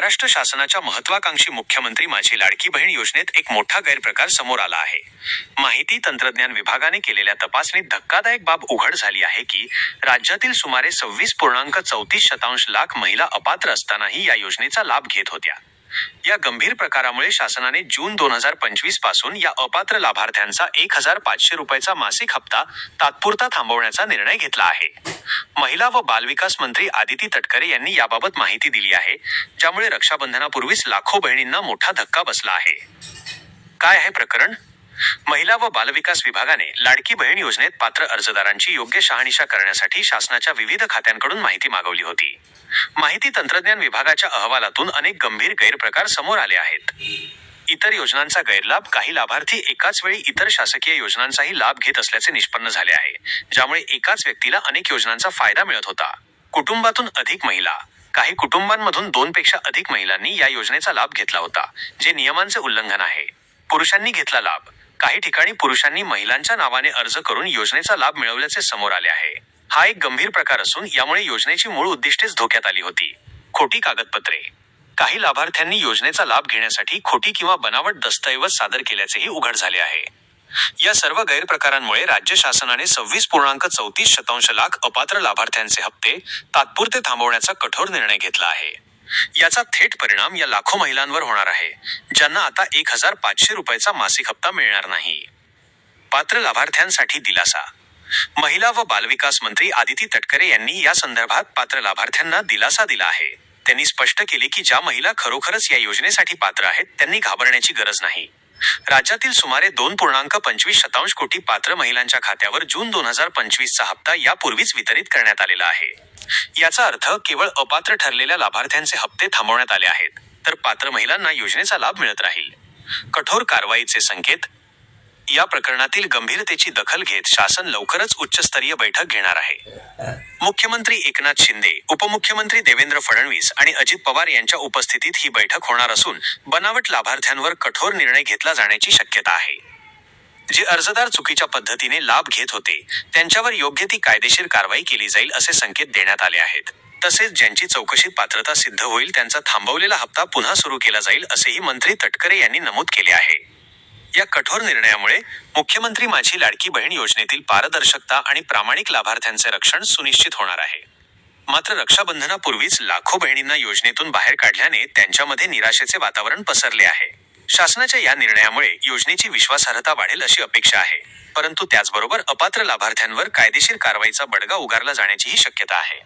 महाराष्ट्र शासनाच्या महत्वाकांक्षी मुख्यमंत्री माझी लाडकी बहीण योजनेत एक मोठा गैरप्रकार समोर आला आहे. माहिती तंत्रज्ञान विभागाने केलेल्या तपासणीत धक्कादायक बाब उघड झाली आहे की राज्यातील सुमारे सव्वीस पूर्णांक चौतीस शतांश लाख महिला अपात्र असतानाही या योजनेचा लाभ घेत होत्या. या गंभीर प्रकारामुळे शासनाने जून दोन हजार पंचवीसपासून या अपात्र लाभार्थ्यांचा एक हजार पाचशे रुपयाचा मासिक हप्ता तात्पुरता थांबवण्याचा निर्णय घेतला आहे. महिला व बालविकास मंत्री आदिती तटकरे यांनी याबाबत माहिती दिली आहे ज्यामुळे रक्षाबंधनापूर्वीच लाखो बहिणींना मोठा धक्का बसला आहे. काय आहे प्रकरण? महिला व बालविकास विभागाने लाडकी बहीण योजनेत पात्र अर्जदारांची योग्य शहानिशा करण्यासाठी शासनाच्या विविध खात्यांकडून माहिती मागवली होती. माहिती तंत्रज्ञान विभागाच्या अहवालातून अनेक गंभीर गैरप्रकार समोर आले आहेत. इतर योजनांचा गैरलाभ काही लाभार्थी एकाच वेळी इतर शासकीय योजनांचाही लाभ घेत असल्याचे निष्पन्न झाले आहे. ज्यामुळे एकाच व्यक्तीला अनेक योजनांचा फायदा मिळत होता. कुटुंबातून अधिक महिला. काही कुटुंबांमधून दोनपेक्षा अधिक महिलांनी या योजनेचा लाभ घेतला होता जे नियमांचे उल्लंघन आहे. पुरुषांनी घेतला लाभ. काही ठिकाणी पुरुषांनी महिलांच्या नावाने अर्ज करून योजनेचा लाभ मिळवल्याचे समोर आले आहे. हा एक गंभीर प्रकार असून यामुळे योजनेची मूळ उद्दिष्टेच धोक्यात आली होती. खोटी कागदपत्रे. काही लाभार्थ्यांनी योजनेचा लाभ घेण्यासाठी खोटी किंवा बनावट दस्तऐवज सादर केल्याचेही उघड झाले आहे. या सर्व गैरप्रकारांमुळे राज्य शासनाने सव्वीस पूर्णांक चौतीस शतांश लाख अपात्र लाभार्थ्यांचे हप्ते तात्पुरते थांबवण्याचा कठोर निर्णय घेतला आहे. याचा थेट परिणाम या लाखो महिलांवर होणार आहे ज्यांना आता एक हजार पाचशे रुपयाचा मासिक हप्ता मिळणार नाही. पात्र लाभार्थ्यांसाठी दिलासा. महिला व बालविकास मंत्री आदिती तटकरे यांनी या संदर्भात पात्र लाभार्थ्यांना दिलासा दिला आहे. त्यांनी स्पष्ट केले की ज्या महिला खरोखरच या योजनेसाठी पात्र आहेत त्यांनी घाबरण्याची गरज नाही. राज्यातील सुमारे दोन पूर्णांक पंचवीस शतांश कोटी पात्र महिलांच्या खात्यावर जून दोन हजार पंचवीसचा हप्ता यापूर्वीच वितरित करण्यात आलेला आहे. याचा अर्थ केवळ अपात्र ठरलेल्या लाभार्थ्यांचे हप्ते थांबवण्यात आले आहेत तर पात्र महिलांना योजनेचा लाभ मिळत राहील. कठोर कारवाईचे संकेत या प्रकरणातील गंभीरतेची दखल घेत शासन लवकरच उच्चस्तरीय बैठक घेणार आहे. मुख्यमंत्री एकनाथ शिंदे उपमुख्यमंत्री देवेंद्र फडणवीस आणि अजित पवार यांच्या उपस्थितीत ही बैठक होणार असून बनावट लाभार्थ्यांवर कठोर निर्णय घेतला जाण्याची शक्यता आहे. जे अर्जदार चुकीच्या पद्धतीने लाभ घेत होते त्यांच्यावर योग्य ती कायदेशीर कारवाई केली जाईल असे संकेत देण्यात आले आहेत. तसेच ज्यांची चौकशीत पात्रता सिद्ध होईल त्यांचा थांबवलेला हप्ता पुन्हा सुरू केला जाईल असेही मंत्री तटकरे यांनी नमूद केले आहे. या कठोर निर्णयामुळे मुख्यमंत्री माझी लाडकी बहीण योजनेतील पारदर्शकता आणि प्रामाणिक लाभार्थ्यांचे रक्षण सुनिश्चित होणार आहे. मात्र रक्षाबंधनापूर्वीच लाखो बहिणींना योजनेतून बाहेर काढल्याने त्यांच्यामध्ये निराशेचे वातावरण पसरले आहे. शासनाच्या या निर्णयामुळे योजनेची विश्वासार्हता वाढेल अशी अपेक्षा आहे. परंतु त्याचबरोबर अपात्र लाभार्थ्यांवर कायदेशीर कारवाईचा बडगा उगारला जाण्याचीही शक्यता आहे.